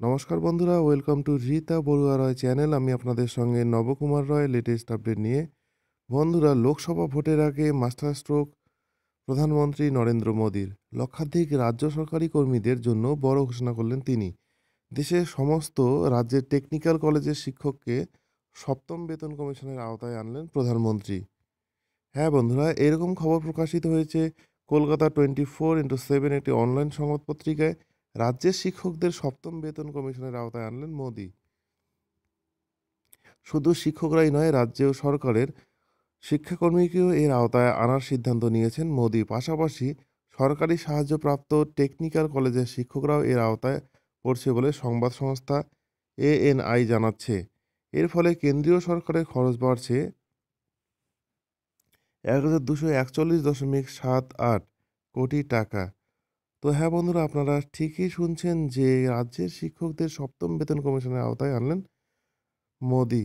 নমস্কার বন্ধুরা welcome to Rita Barua Roy channel আমি আপনাদের সঙ্গে নবকুমার রয় লেটেস্ট আপডেট নিয়ে। বন্ধুরা, লোকসভা ভোটের আগে মাস্টার স্ট্রোক প্রধানমন্ত্রী নরেন্দ্র মোদীর, লক্ষাধিক রাজ্য সরকারি কর্মীদের জন্য বড় ঘোষণা করলেন তিনি। দেশের সমস্ত রাজ্যের টেকনিক্যাল কলেজের শিক্ষককে সপ্তম বেতন কমিশনের আওতায় আনলেন প্রধানমন্ত্রী। হ্যাঁ বন্ধুরা, এরকম খবর প্রকাশিত হয়েছে Kolkata twenty four into seven একটি অনলাইন সংবাদ পত্রিকায় রাজ্যের শিক্ষকদের সপ্তম বেতন কমিশনের আওতায় আনলেন মোদি। শুধু শিক্ষকরাই নয়, রাজ্য ও সরকারের শিক্ষাকর্মীকেও এর আওতায় আনার সিদ্ধান্ত নিয়েছেন মোদি। পাশাপাশি সরকারি সাহায্যপ্রাপ্ত টেকনিক্যাল কলেজের শিক্ষকরাও এর আওতায় পড়ছে বলে সংবাদ সংস্থা এএনআই জানাচ্ছে। এর ফলে কেন্দ্রীয় সরকারের খরচ বাড়ছে এক হাজার দুশো একচল্লিশ দশমিক সাত আট কোটি টাকা। তো হ্যাঁ বন্ধুরা, আপনারা ঠিকই শুনছেন যে রাজ্যের শিক্ষকদের সপ্তম বেতন কমিশনের আওতায় আনলেন মোদি।